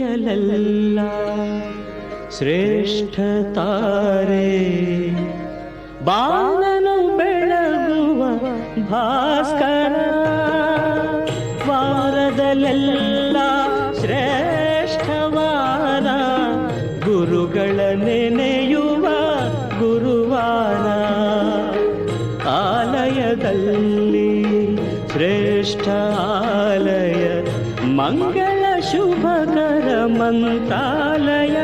ತಾರೆಯಲೆಲ್ಲ ಶ್ರೇಷ್ಠ ತಾರೆ ಬಾಲನು ಬೆಳಗುವ ಭಾಸ್ಕರ, ವಾರದಲ್ಲೆಲ್ಲ ಶ್ರೇಷ್ಠವಾರ ಗುರುಗಳ ನೆನೆಯುವ ಗುರುವಾರ. ಆಲಯದಲ್ಲಿ ಶ್ರೇಷ್ಠ ಆಲಯ, ಮಂಗಳ ಶುಭಕರ ಮಂತ್ರಾಲಯ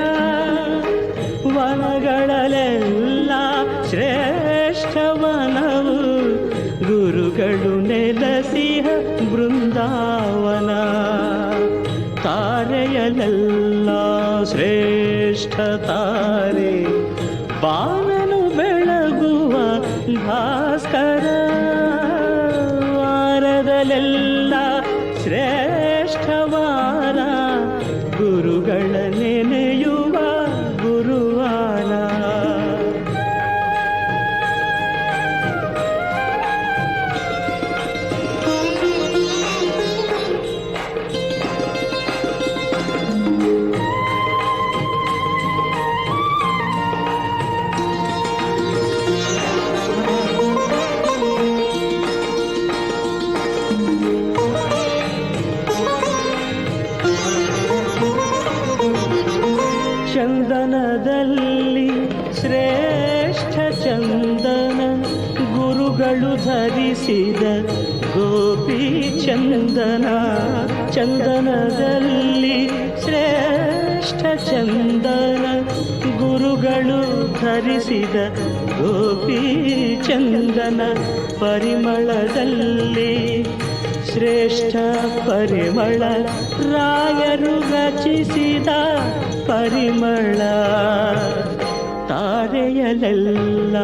ಶ್ರೇಷ್ಠ ಶ್ರೇಷ್ಠವನವು. ಗುರುಗಳು ನೆಲಸಿಹ ಬೃಂದಾವನ ತಾರೆಯಲೆಲ್ಲ ಶ್ರೇಷ್ಠ ತಾರೆ ಬಾಲನು ಬೆಳಗುವ ಭಾಸ್ಕರ ವಾರದಲ್ಲೆಲ್ಲ ಶ್ರೇಷ್ಠವಾರ ಚಂದನದಲ್ಲಿ ಶ್ರೇಷ್ಠ ಚಂದನ ಗುರುಗಳು ಧರಿಸಿದ ಗೋಪಿ ಚಂದನ. ಚಂದನದಲ್ಲಿ ಶ್ರೇಷ್ಠ ಚಂದನ ಗುರುಗಳು ಧರಿಸಿದ ಗೋಪಿ ಚಂದನ. ಪರಿಮಳದಲ್ಲಿ ಶ್ರೇಷ್ಠ ಪರಿಮಳ, ರಾಯರು ರಚಿಸಿದ ಪರಿಮಳ. ತಾರೆಯಲೆಲ್ಲ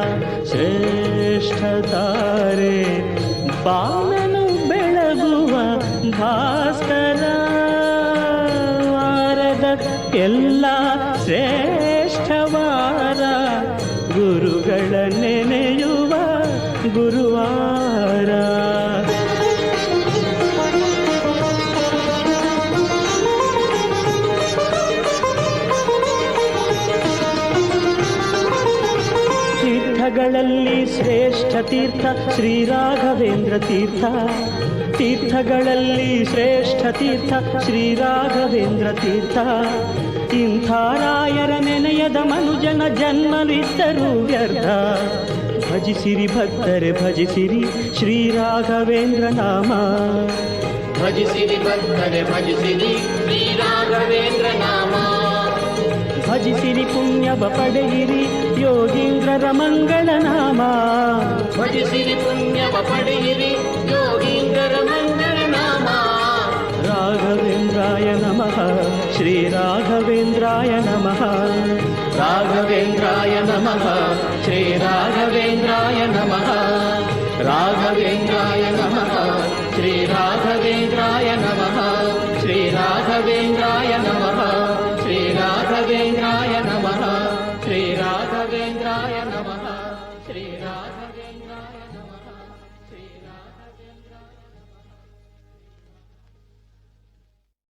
ಶ್ರೇಷ್ಠ ತಾರೆ. ಬಾಲನು ಬೆಳಗುವ ಭಾಸ್ಕರ ವಾರದ ಎಲ್ಲ ಶ್ರೇಷ್ಠವಾರ ಗುರುಗಳ ನೆನೆಯುವ ಗುರುವಾರ ತೀರ್ಥಗಳಲ್ಲಿ ಶ್ರೇಷ್ಠ ತೀರ್ಥ ಶ್ರೀ ರಾಘವೇಂದ್ರ ತೀರ್ಥ. ತೀರ್ಥಗಳಲ್ಲಿ ಶ್ರೇಷ್ಠ ತೀರ್ಥ ಶ್ರೀ ರಾಘವೇಂದ್ರ ತೀರ್ಥ. ಇಂಥ ರಾಯರ ನೆನೆಯದ ಮನುಜನ ಜನ್ಮವಿದ್ದರೂ ವ್ಯರ್ಥ. ಭಜಿಸಿರಿ ಭಕ್ತರೆ, ಭಜಿಸಿರಿ ಶ್ರೀ ರಾಘವೇಂದ್ರ ನಾಮ. ಭಜಿಸಿರಿ ಭಕ್ತರೆ, ಭಜಿಸಿರಿ ಶ್ರೀ ರಾಘವೇಂದ್ರ ನಾಮ. ಭಜಿಸಿರಿ ಪುಣ್ಯವ ಪಡೆಯಿರಿ ಯೋಗೀಂದ್ರರ ಮಂಗಳ ನಾಮ ಭಜಿಸಿರಿ ಪುಣ್ಯವ ಪಡೆಯಿರಿ ಯೋಗೀಂದ್ರರ ಮಂಗಳ ನಾಮ ರಾಘವೇಂದ್ರಾಯ ನಮಃ ಶ್ರೀ ರಾಘವೇಂದ್ರಾಯ ನಮಃ ರಾಘವೇಂದ್ರಾಯ ನಮಃ ಶ್ರೀ ರಾಘವೇಂದ್ರಾಯ ನಮಃ ರಾಘವೇಂದ್ರಾಯ ನಮಃ ಶ್ರೀ ರಾಘವೇಂದ್ರಾಯ ನಮಃ ಶ್ರೀ ರಾಘವೇಂದ್ರಾಯ ನಮಃ